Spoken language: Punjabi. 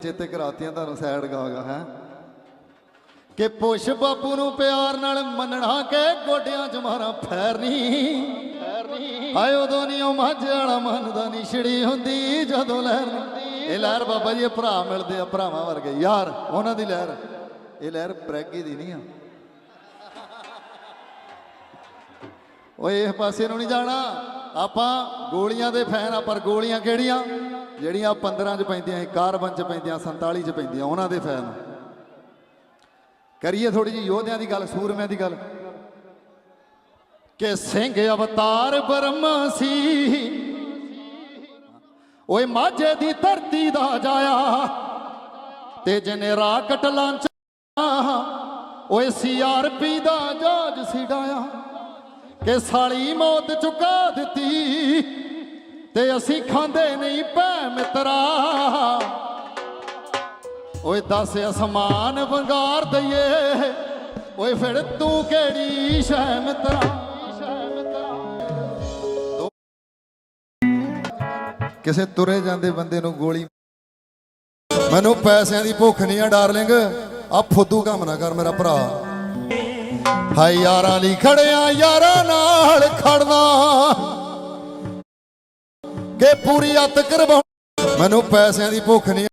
ਚੇਤੇ ਕਰਾਤੀਆਂ, ਤੁਹਾਨੂੰ ਸਾਈਡ ਗਾਗਾ, ਹੈ? ਕਿ ਪੁੱਛ ਬਾਪੂ ਨੂੰ ਪਿਆਰ ਨਾਲ ਮੰਨਣਾ ਕਿ ਗੋਡਿਆਂ 'ਚ ਮਾਰਾਂ ਫੈਰ ਹਾਏ, ਉਦੋਂ ਨਹੀਂ ਉਹ ਮੱਝ ਵਾਲਾ ਮੰਨਦਾ ਨਹੀਂ ਛੜੀ ਹੁੰਦੀ ਜਦੋਂ ਲਹਿਰ ਇਹ ਲਹਿਰ ਬਾਬਾ ਜੀ, ਇਹ ਭਰਾ ਮਿਲਦੇ ਆ, ਭਰਾਵਾਂ ਵਰਗੇ। ਯਾਰ, ਉਹਨਾਂ ਦੀ ਲਹਿਰ। ਇਹ ਲਹਿਰ ਬ੍ਰੈਗੀ ਦੀ ਨਹੀਂ ਆ। ਓਏ, ਇਸ ਪਾਸੇ ਨੂੰ ਨਹੀਂ ਜਾਣਾ। ਆਪਾਂ ਗੋਲੀਆਂ ਦੇ ਫੈਨ ਆ, ਪਰ ਗੋਲੀਆਂ ਕਿਹੜੀਆਂ? ਜਿਹੜੀਆਂ 15 ਚ ਪੈਂਦੀਆਂ ਸੀ ਕਾਰਬਨ ਚ ਪੈਂਦੀਆਂ 47 ਚ ਪੈਂਦੀਆਂ, ਉਹਨਾਂ ਦੇ ਫੈਨ। ਕਰੀਏ ਥੋੜੀ ਜਿਹੀ ਯੋਧਿਆਂ ਦੀ ਗੱਲ, ਸੂਰਮਿਆਂ ਦੀ ਗੱਲ। ਕਿ ਸਿੰਘ ਅਵਤਾਰ ਬ੍ਰਹਮਾ ਸੀ। ਓਏ ਮਾਝੇ ਦੀ ਧਰਤੀ ਦਾ ਜਾਇਆ, ਤੇ ਜਨੇ ਰਾਕਟ ਲਾਂਚਾ, ਓਏ ਸੀਆਰਪੀ ਦਾ ਜਹਾਜ਼ ਸਿਡਾਇਆ, ਕਿ ਸਾਲੀ ਮੌਤ ਚੁਕਾ ਦਿੱਤੀ। ਤੇ ਅਸੀਂ ਖਾਂਦੇ ਨਹੀਂ ਭੈ ਮਿੱਤਰਾ। ਓਏ ਦੱਸ ਅਸਮਾਨ ਵੰਗਾਰ ਦਈਏ। ਓਏ ਫਿਰ ਤੂੰ ਕਿਹੜੀ ਸ਼ੈ ਮਿੱਤਰਾ? ਕਿਸੇ ਤੁਰੇ ਜਾਂਦੇ ਬੰਦੇ ਨੂੰ ਗੋਲੀ ਮੈਨੂੰ ਪੈਸਿਆਂ ਦੀ ਭੁੱਖ ਨਹੀਂ ਆ ਡਾਰਲਿੰਗ। ਆ ਫੁੱਦੂ ਕੰਮ ਨਾ ਕਰ ਮੇਰਾ ਭਰਾ। ਹਾਏ ਯਾਰਾਂ ਲਈ ਖੜਿਆ ਯਾਰਾਂ ਨਾਲ ਖੜਨਾ। ਕਿ ਪੂਰੀ ਅੱਤ ਕਰਵਾ ਮੈਨੂੰ ਪੈਸਿਆਂ ਦੀ ਭੁੱਖ ਨਹੀਂ।